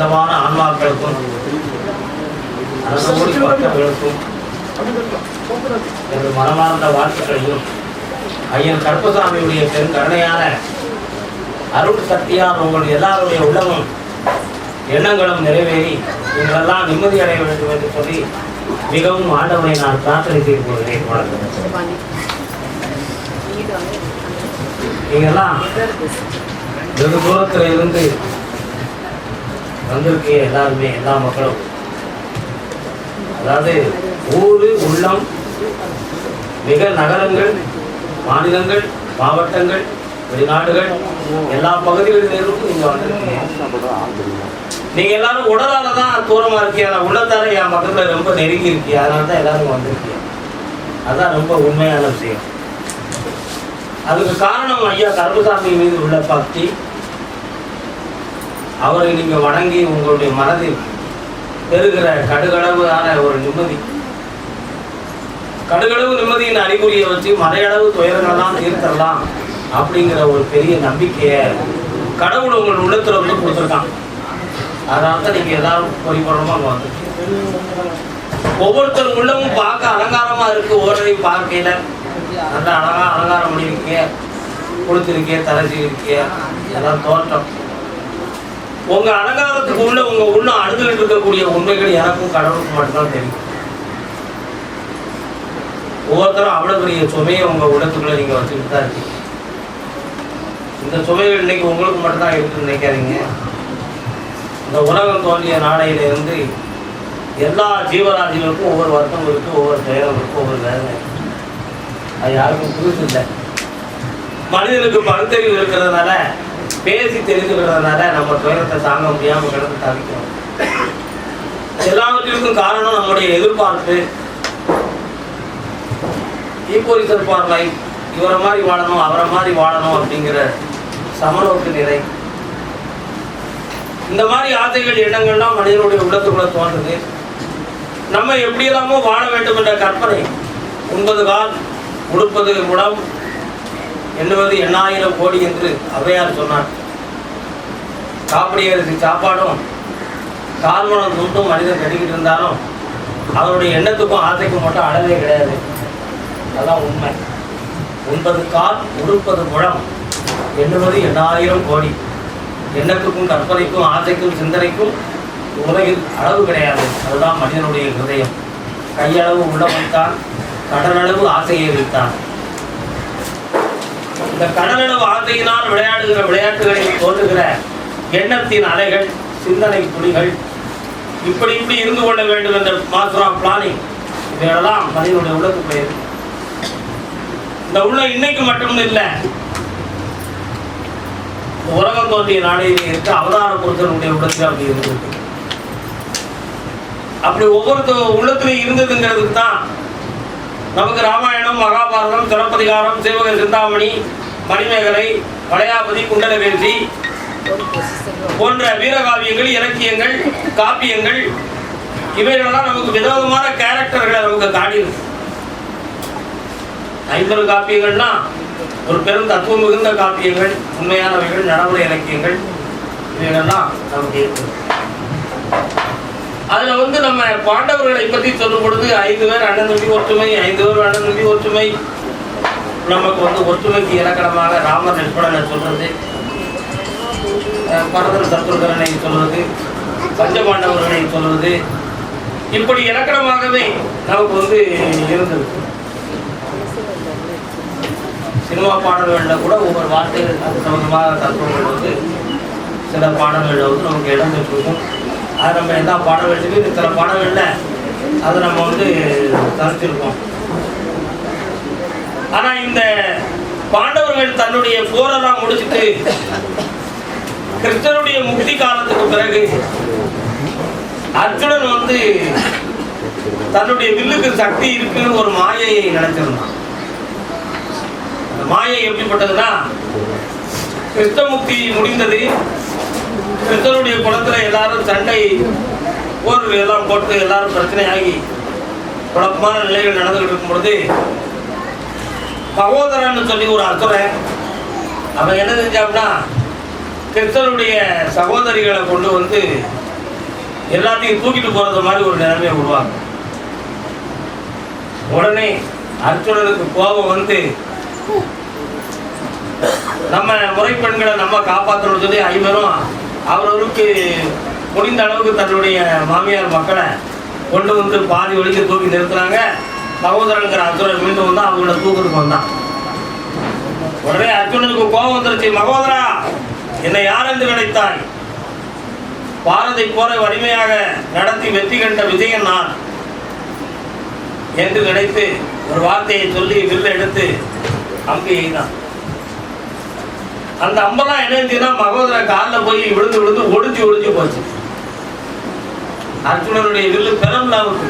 புனிதமான ஆன்மாக்களுக்கும் பக்தர்களுக்கும் எனது மனமார்ந்த வாழ்த்துக்களையும் ஐயன் கருப்பசாமியுடைய பெரும் கருணையான அருள் சக்தியால் உங்கள் எல்லாருடைய உள்ளமும் எண்ணங்களும் நிறைவேறி நீங்களெல்லாம் நிம்மதி அடைய வேண்டும் என்று சொல்லி மிகவும் ஆண்டவனை நான் பிரார்த்தனை செய்து கொள்கிறேன். வணக்கம். நீங்கெல்லாம் வெகு தூரத்துல இருந்து வந்திருக்கீங்க எல்லாருமே எல்லா மக்களும். அதாவது ஊர் உள்ளம் மிக நகரங்கள் மாநிலங்கள் மாவட்டங்கள் வெளிநாடுகள் எல்லா பகுதிகளிலிருந்தும் நீங்க வந்திருக்கீங்க. நீங்க எல்லாரும் உடலால தான் தூரமா இருக்கீங்க. உள்ளத்தால என் மக்கள் ரொம்ப நெருங்கி இருக்கீங்க. அதனால தான் எல்லாரும் வந்திருக்கீங்க. அதுதான் ரொம்ப உண்மையான விஷயம். அதுக்கு காரணம் ஐயா கருப்புசாமி மீது உள்ள பக்தி. அவரை நீங்கள் வணங்கி உங்களுடைய மனதில் பெறுகிற கடுகளவான ஒரு நிம்மதி. கடுகளவு நிம்மதியின் அறிகுறியை வச்சு மலையளவு துயரங்கள்லாம் தீர்த்தரலாம் அப்படிங்கிற ஒரு பெரிய நம்பிக்கையை கடவுள் உங்கள் உள்ளத்துல வந்து கொடுத்துருக்கான். அதனால தான் நீங்கள் எல்லாரும் பரிபூர்ணமா அங்கே வந்து. ஒவ்வொருத்தர் உள்ளமும் பார்க்க அலங்காரமாக இருக்கு ஓரளையும் பார்க்கையில. நல்லா அழகா அலங்காரம் பண்ணியிருக்கீங்க கொடுத்துருக்கீங்க தரசி எல்லாம் தோற்றம். உங்க அலங்காரத்துக்கு உள்ள உங்க உள்ள அணுகிட்டு இருக்கக்கூடிய உண்மைகள் எனக்கும் கடவுளுக்கு மட்டும்தான் தெரியும். ஒவ்வொருத்தரும் அவ்வளவு பெரிய சுமையை உங்க உள்ளத்துக்குள்ள நீங்க வச்சுக்கிட்டு தான் இருக்கீங்க. இந்த சுமைகள் இன்னைக்கு உங்களுக்கு மட்டும்தான் இருக்குன்னு நினைக்காதீங்க. இந்த உலகம் தோன்றிய நாளையில இருந்து எல்லா ஜீவராஜிகளுக்கும் ஒவ்வொரு வருத்தம் இருக்கு ஒவ்வொரு துயரம் இருக்கு ஒவ்வொரு வேதனை அது யாருக்கும் புதுசு இல்லை மனிதனுக்கு பகுத்தறிவு இருக்கிறதுனால பேசி தெரிஞ்சுக்கிறதுனால நம்ம துயரத்தை தாங்க முடியாம கிடந்து தவிக்கிறோம். எல்லாவற்றிற்கும் காரணம் நம்முடைய எதிர்பார்ப்பு. ஈப்போரிசல் ஃபார் லைஃப் இவரை மாதிரி வாழணும் அவரை மாதிரி வாழணும் அப்படிங்கிற சமநோக்கு நிலை இந்த மாதிரி ஆசைகள் எண்ணங்கள்லாம் மனிதனுடைய உள்ளத்துக்குள்ள தோன்றுது. நம்ம எப்படியெல்லாமோ வாழ வேண்டும் என்ற கற்பனை. உண்பது கால் உடுப்பது உடம் எண்ணுவது எண்ணாயிரம் கோடி என்று அவையார் சொன்னார். காப்படி சாப்பாடும் கால்மணம் துண்டும் மனிதன் கட்டிக்கிட்டு இருந்தாலும் அவருடைய எண்ணத்துக்கும் ஆசைக்கும் மட்டும் அளவே கிடையாது. அதான் உண்மை. ஒன்பது கால் உடுப்பது முழம். எண்ணுவது எண்ணாயிரம் கோடி. எண்ணத்துக்கும் கற்பனைக்கும் ஆசைக்கும் சிந்தனைக்கும் உலகில் அளவு கிடையாது. அதுதான் மனிதனுடைய ஹிருதயம். கையளவு உள்ள தான் கடலளவு ஆசையை வைத்தான். இந்த கடலளவு ஆசையினால் விளையாடுகிற விளையாட்டுகளில் தோன்றுகிற எண்ணத்தின் அலைகள் சிந்தனை துணிகள் இப்படி இப்படி இருந்து கொள்ள வேண்டும் என்ற மாஸ்டர் ஆஃப் பிளானிங் இவையெல்லாம் மனிதனுடைய உள்ளத்துக்குள்ளே பெயர் இந்த உள்ள இன்னைக்கு மட்டும் இல்லை. உலகம் தோன்றிய நாளையிலே இருக்க. அவதார புருஷனுடைய உள்ளத்தில் அப்படி இருந்திருக்கு. அப்படி ஒவ்வொருத்த உள்ளத்திலையும் இருந்ததுங்கிறதுக்கு தான் நமக்கு ராமாயணம் மகாபாரதம் சிலப்பதிகாரம் சிவக சிந்தாமணி மணிமேகலை வளையாபதி குண்டலவேசி போன்ற வீரகாவியங்கள் இலக்கியங்கள் காப்பியங்கள் இவைகளெல்லாம் நமக்கு விதவிதமான கேரக்டர்களை நமக்கு காட்டியிருக்கு. ஐம்பது காப்பியங்கள்னா ஒரு பெரும் தத்துவம் மிகுந்த காப்பியங்கள் உண்மையானவைகள் நடைமுறை இலக்கியங்கள் இவைகளெல்லாம் நமக்கு இருக்குது அதுல வந்து நம்ம பாண்டவர்களை பத்தி சொல்லும் பொழுது ஐந்து பேர் அண்ணன் தம்பி ஒற்றுமை ஐந்து பேர் அண்ணன் தம்பி ஒற்றுமை. நமக்கு வந்து ஒற்றுமைக்கு இலக்கணமாக ராமர் நிற்பனை சொல்றது பரதர் சத்ருகரனை சொல்வது பஞ்சபாண்டவர்களை சொல்வது இப்படி இலக்கணமாகவே நமக்கு வந்து இருந்தது. சினிமா பாடல்களில் கூட ஒவ்வொரு வார்த்தைகள் அது சம்பந்தமாக தத்துவங்கள் வந்து சில பாடல்களில் வந்து நமக்கு இடம் பெற்றிருக்கும். அது நம்ம எல்லா பாடல்கள்லையுமே சில பாடல்களில் அதை நம்ம வந்து தரிச்சிருக்கோம். ஆனா இந்த பாண்டவர்கள் தன்னுடைய போரெல்லாம் முடிச்சுட்டு கிருஷ்ணனுடைய முக்தி காலத்துக்கு பிறகு அர்ஜுனன் வந்து தன்னுடைய வில்லுக்கு சக்தி இருக்குன்னு ஒரு மாயையை நினைச்சிருந்தான். அந்த மாயை எப்படிப்பட்டதுன்னா கிருஷ்ணமுக்தி முடிந்தது கிருஷ்ணனுடைய குளத்துல எல்லாரும் சண்டை போர் எல்லாம் போட்டு எல்லாரும் பிரச்சனையாகி குழப்பமான நிலைகள் நடந்துகிட்டு இருக்கும் பொழுது சொல்லி ஒரு அசுரன் அவன் என்ன செஞ்சான்னா கிருஷ்ணனுடைய சகோதரிகளை கொண்டு வந்து எல்லாத்தையும் தூக்கிட்டு போறது மாதிரி ஒரு நிலைமையை விடுவாங்க உடனே அர்ஜுனனுக்கு கோபம் வந்து நம்ம முறைப்பெண்களை நம்ம காப்பாற்றணும்னு சொல்லி ஐவரும் அவரவருக்கு முடிந்த அளவுக்கு தன்னுடைய மாமியார் மக்களை கொண்டு வந்து பாதி வழிக்கு தூக்கி நிறுத்துறாங்க சகோதரங்கிற அர்ஜுனன் மீண்டும் வந்து அவங்கள தூக்குறதுக்கு வந்தான் உடனே அர்ஜுனனுக்கு கோபம் வந்துருச்சு மகோதரா என்னை யார் என்று நினைத்தாய்? பாரதை போல வலிமையாக நடத்தி வெற்றி கண்ட விஜயன் நான் என்று நினைத்து ஒரு வார்த்தையை சொல்லி வில்ல எடுத்து அங்கே எய்தான் அந்த அம்பெல்லாம் என்ன செஞ்சுன்னா மகோதர காலில் போய் விழுந்து விழுந்து ஒடிஞ்சு ஒடிஞ்சு போச்சு. அர்ஜுனனுடைய வில்லு பெரம்லாவுக்கு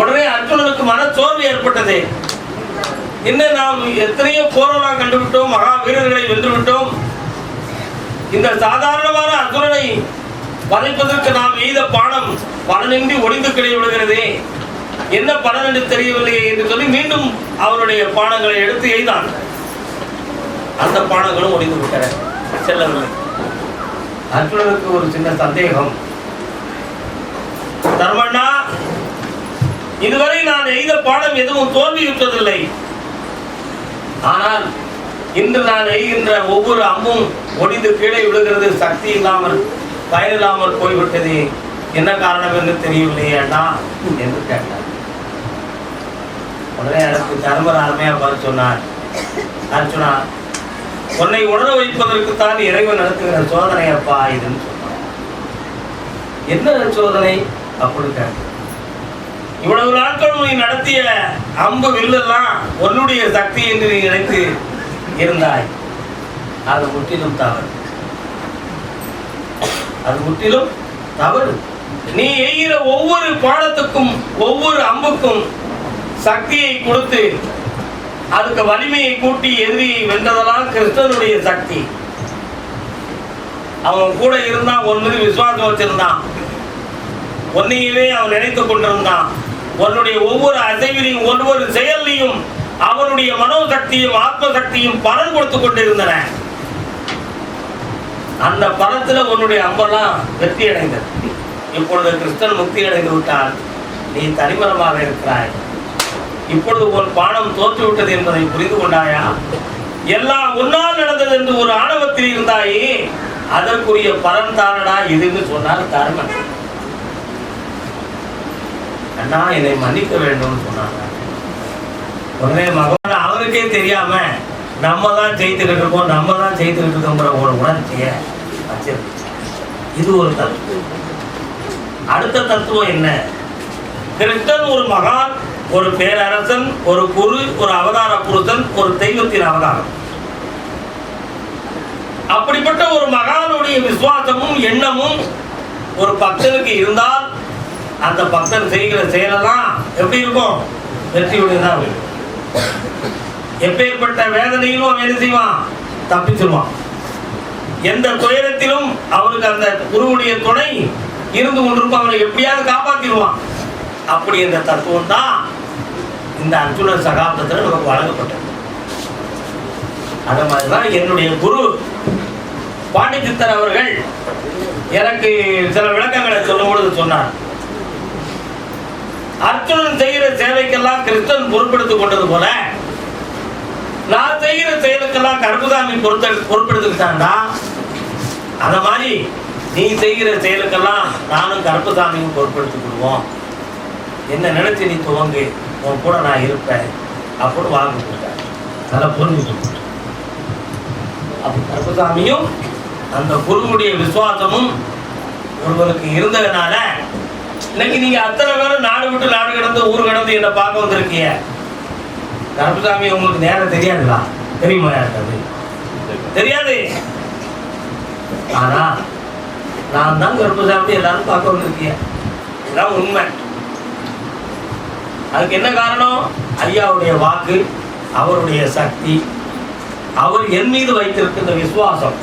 உடனே அர்ஜுனனுக்கு மனச்சோர்வு ஏற்பட்டது. இன்னும் நாம் எத்தனையோ போரெல்லாம் கண்டுவிட்டோம் மகா வீரர்களை வென்று விட்டோம். இந்த சாதாரணமான அர்ஜுனனை வதைப்பதற்கு நாம் எய்த பாடம் பலனின்றி ஒளிந்து கிடைவிடுகிறதே என்ன பலன் என்று தெரியவில்லையே என்று சொல்லி மீண்டும் அவருடைய பாடங்களை எடுத்து எய்தான். அந்த பானங்களும் ஒளிந்து விட்டன. செல்லவில்லை. அர்ஜுனனுக்கு ஒரு சின்ன சந்தேகம். தர்மண்ணா இதுவரை நான் எய்த பாடம் எதுவும் தோல்வியுற்றதில்லை. ஆனால் இன்று நான் எய்கின்ற ஒவ்வொரு அம்பும் ஒடிந்து கீழே விழுகிறது சக்தி இல்லாமல் பயனில்லாமல் போய்விட்டது. என்ன காரணம் என்று தெரியவில்லையே அண்ணா என்று கேட்டார். உடனே எனக்கு தர்மர் அருமையா பார்த்து சொன்னார். அர்ச்சுனா உன்னை உணர வைப்பதற்குத்தான் இறைவன் நடத்துகிற சோதனை அப்பா இதுன்னு சொன்னார் என்ன சோதனை? அப்படின்னு இவ்வளவு நாட்கள் நீ நடத்திய அம்பு வில்லெல்லாம் உன்னுடைய சக்தி என்று நீ நினைத்து இருந்தாய். அது முற்றிலும் தவறு. அது முற்றிலும் தவறு. நீ எய்கிற ஒவ்வொரு பாடத்துக்கும் ஒவ்வொரு அம்புக்கும் சக்தியை கொடுத்து அதுக்கு வலிமையை கூட்டி எதிரியை வென்றதெல்லாம் கிருஷ்ணனுடைய சக்தி. அவன் கூட இருந்தான் உன் மீது விசுவாசம் வச்சிருந்தான். உன்னையவே அவன் நினைத்துக் கொண்டிருந்தான். உன்னுடைய ஒவ்வொரு அசைவிலையும் ஒவ்வொரு செயலையும் அவனுடைய மனோசக்தியும் ஆத்ம சக்தியும் பலன் கொடுத்து கொண்டிருந்தன. அந்த பலத்துல உன்னுடைய அம்பெல்லாம் வெற்றி அடைந்தது இப்பொழுது கிருஷ்ணன் முக்தி அடைந்து விட்டால் நீ தனிமரமாக இருக்கிறாய். இப்பொழுது ஒரு பானம் தோற்றுவிட்டது என்பதை புரிந்து கொண்டாயா? எல்லாம் உன்னால் நடந்தது என்று ஒரு ஆணவத்தில் இருந்தாயே அதற்குரிய பலன் தானடா இதுன்னு சொன்னார் தர்மன் அண்ணா என்னை மன்னிக்க வேண்டும் சொன்னாங்க. உடனே மகன் அவருக்கே தெரியாம நம்ம தான் ஜெயித்துக்கிட்டு இருக்கோம் நம்ம தான் ஜெயித்துக்கிட்டு இருக்கோங்கிற ஒரு உணர்ச்சியை இது ஒரு தத்துவம். அடுத்த தத்துவம் என்ன? கிருஷ்ணன் ஒரு மகான் ஒரு பேரரசன் ஒரு குரு ஒரு அவதார புருஷன் ஒரு தெய்வத்தின் அவதாரம். அப்படிப்பட்ட ஒரு மகானுடைய விசுவாசமும் எண்ணமும் ஒரு பக்தனுக்கு இருந்தால் அந்த பக்தன் செய்கிற செயலெல்லாம் எப்படி இருக்கும்? வெற்றியுடையதான் இருக்கும். எப்பேற்பட்ட வேதனையிலும் அவன் என்ன செய்வான்? தப்பிச்சிருவான். எந்த துயரத்திலும் அவனுக்கு அந்த குருவுடைய துணை இருந்து கொண்டிருக்கும். அவனை எப்படியாவது காப்பாத்திடுவான். அப்படி என்ற தத்துவம் தான் இந்த அர்ஜுன சகாப்தத்தில் நமக்கு வழங்கப்பட்டது. அது மாதிரி தான் என்னுடைய குரு பாண்டித்தித்தர் அவர்கள் எனக்கு சில விளக்கங்களை சொல்லும்பொழுது சொன்னார். அர்ஜுனன் செய்கிற சேவைக்கெல்லாம் கிறிஸ்தன் பொறுப்பெடுத்துக் கொண்டது போல நான் செய்கிற செயலுக்கெல்லாம் கருப்புதாமி பொறுத்த பொறுப்பெடுத்துக்கிட்டான்டா அந்த மாதிரி நீ செய்கிற செயலுக்கெல்லாம் நானும் கருப்புசாமியும் பொறுப்பெடுத்துக்கிடுவோம் என்ன நினைச்சு நீ துவங்கு? உன் கூட நான் இருப்பேன். அப்படின்னு வாக்கு கொடுத்தாரு. நல்லா புரிஞ்சுக்கணும் அப்போ கருப்பசாமியும் அந்த குருவுடைய விசுவாசமும் ஒருவருக்கு இருந்ததுனால இன்னைக்கு நீங்க அத்தனை பேரும் நாடு விட்டு நாடு கடந்து ஊர் கடந்து என்னை பார்க்க வந்திருக்கீங்க. கருப்பசாமி உங்களுக்கு நேரம் தெரியாதுங்களா தெரியுமா யாருக்காது தெரியாது. ஆனா நான் தான் கருப்பசாமி எல்லாரும் பார்க்க வந்திருக்கீங்க. இதுதான் உண்மை. அதுக்கு என்ன காரணம்? ஐயாவுடைய வாக்கு அவருடைய சக்தி. அவர் என் மீது வைத்திருக்கின்ற விசுவாசம்.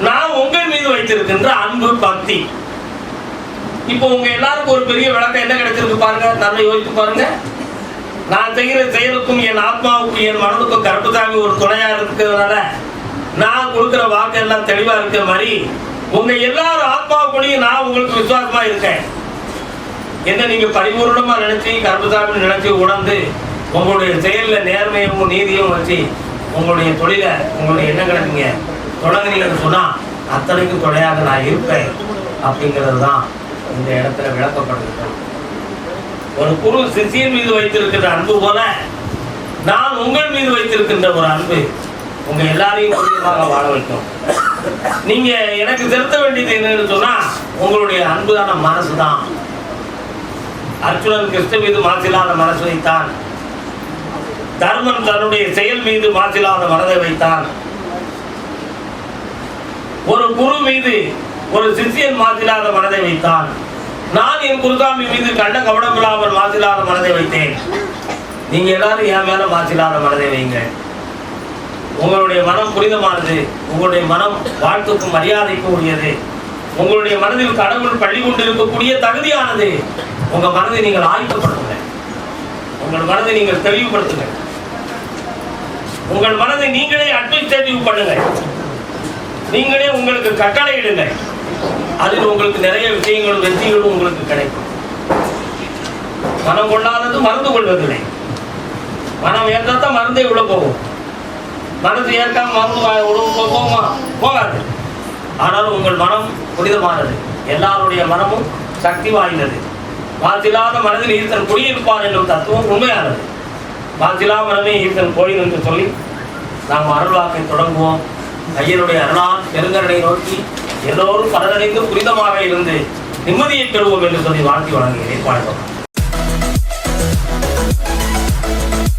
நான் உங்கள் மீது வைத்திருக்கின்ற அன்பு பக்தி. இப்போ உங்க எல்லாருக்கும் ஒரு பெரிய விளக்கம் என்ன கிடைச்சிருக்கு பாருங்க? நல்லா யோசித்து பாருங்க. நான் செய்கிற செயலுக்கும் என் ஆத்மாவுக்கும் என் மனதுக்கும் கருப்புசாமி ஒரு துணையா இருக்கிறதுனால நான் கொடுக்குற வாக்கு எல்லாம் தெளிவா இருக்கிற மாதிரி உங்க எல்லாரும் ஆத்மாவுக்குள்ளேயும் நான் உங்களுக்கு விசுவாசமா இருக்கேன். என்ன நீங்க பரிபூர்ணமா நினைச்சு கருப்புசாமி நினைச்சு உணர்ந்து உங்களுடைய செயல்ல நேர்மையும் நீதியும் வச்சு உங்களுடைய தொழிலை உங்களுடைய எண்ணங்களை நீங்க தொடங்குறீங்கன்னு சொன்னா அத்தனைக்கும் துணையாக நான் இருப்பேன் அப்படிங்கிறது தான் இந்த இடத்துல விளக்கப்பட்டிருக்கிறது ஒரு குரு சிசியின் மீது வைத்திருக்கிற அன்பு போல நான் உங்கள் மீது வைத்திருக்கின்ற ஒரு அன்பு உங்க எல்லாரையும் புனிதமாக வாழ வைக்கும். நீங்க எனக்கு செலுத்த வேண்டியது என்னன்னு சொன்னா உங்களுடைய அன்புதான மனசு தான் அர்ஜுனன் கிருஷ்ண மீது மாசில்லாத மனசு வைத்தான். தர்மன் தன்னுடைய செயல் மீது மாசில்லாத மனதை வைத்தான். ஒரு குரு மீது ஒரு சிஷியன் மாசில்லாத மனதை வைத்தான். நான் என் குருசாமி மீது கண்ட கவனமில்லாமல் மாசில்லாத மனதை வைத்தேன். நீங்க எல்லாரும் என் மேல மாசில்லாத மனதை வைங்க. உங்களுடைய மனம் புனிதமானது உங்களுடைய மனம் வாழ்த்துக்கும் மரியாதைக்கும் உரியது. உங்களுடைய மனதில் கடவுள் பள்ளி கொண்டிருக்கக்கூடிய தகுதியானது. உங்க மனதை நீங்கள் ஆயுதப்படுத்துங்க உங்கள் மனதை நீங்கள் தெளிவுபடுத்துங்க. உங்கள் மனதை நீங்களே அட்மினிஸ்ட்ரேட்டிவ் பண்ணுங்க நீங்களே உங்களுக்கு கட்டளை இடுங்க. அதில் உங்களுக்கு நிறைய விஷயங்களும் வெற்றிகளும் உங்களுக்கு கிடைக்கும். மனம் கொள்ளாதது மறந்து கொள்வதில்லை. மனம் ஏற்றாதான் மருந்தே உள்ள போகும். மனது ஏற்காம மருந்து உடம்பு போகுமா போகாது. ஆனாலும் உங்கள் மனம் புனிதமானது. எல்லாருடைய மனமும் சக்தி வாய்ந்தது மாசில்லாத மனதில் ஈர்த்தன் குடியிருப்பான் என்னும் தத்துவம் உண்மையானது. மாசிலா மனமே ஈர்த்தன் கோயில் என்று சொல்லி நாம் அருள்வாக்கை தொடங்குவோம். ஐயனுடைய அருளால் பெருங்கரனை நோக்கி எல்லோரும் பலனடைந்து புனிதமாக இருந்து நிம்மதியை பெறுவோம் என்று சொல்லி வாழ்த்தி வழங்குகிறேன். வணக்கம்.